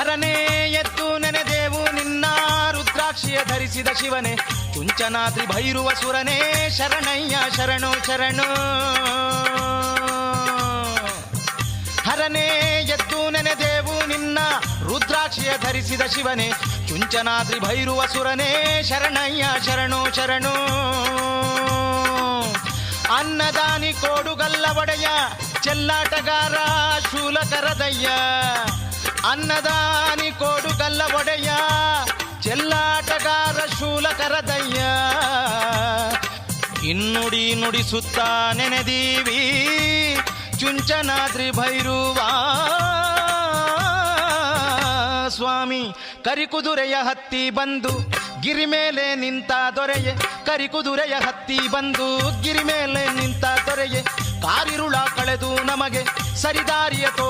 ಹರನೇ ಎದ್ದು ನೆನೆದೇವು ನಿನ್ನ ರುದ್ರಾಕ್ಷಿಯ ಧರಿಸಿದ ಶಿವನೇ ಚುಂಚನಾದ್ರಿ ಭೈರುವ ಸುರನೇ ಶರಣಯ್ಯ ಶರಣು ಶರಣು ಹರನೇ ಎದ್ದು ನೆನೆದೇವು ನಿನ್ನ ರುದ್ರಾಕ್ಷಿಯ ಧರಿಸಿದ ಶಿವನೇ ಚುಂಚನಾದ್ರಿ ಭೈರುವ ಸುರನೇ ಶರಣಯ್ಯ ಶರಣು ಶರಣು ಅನ್ನದಾನಿ ಕೋಡುಗಲ್ಲ ಒಡೆಯ ಚೆಲ್ಲಾಟಗಾರ ಶೂಲಕರದಯ್ಯ ಅನ್ನದಾನಿ ಕೋಡುಗಲ್ಲ ಒಡೆಯ, ಚೆಲ್ಲಾಟಗಾರ ಶೂಲಕರದಯ್ಯ ಇನ್ನುಡಿ ನುಡಿಸುತ್ತಾ ನೆನೆದೀವಿ, ಚುಂಚನಾದ್ರಿ ಭೈರುವ. ಸ್ವಾಮಿ, ಕರಿಕುದುರೆಯ ಹತ್ತಿ ಬಂದು ಗಿರಿ ಮೇಲೆ ನಿಂತ ದೊರೆಯೇ, ಕರಿಕುದುರೆಯ ಹತ್ತಿ ಬಂದು ಗಿರಿ ಮೇಲೆ ನಿಂತ ದೊರೆಯೇ, ಕಾರಿರುಳ ಕಳೆದು ನಮಗೆ ಸರಿದಾರಿಯ ತೋ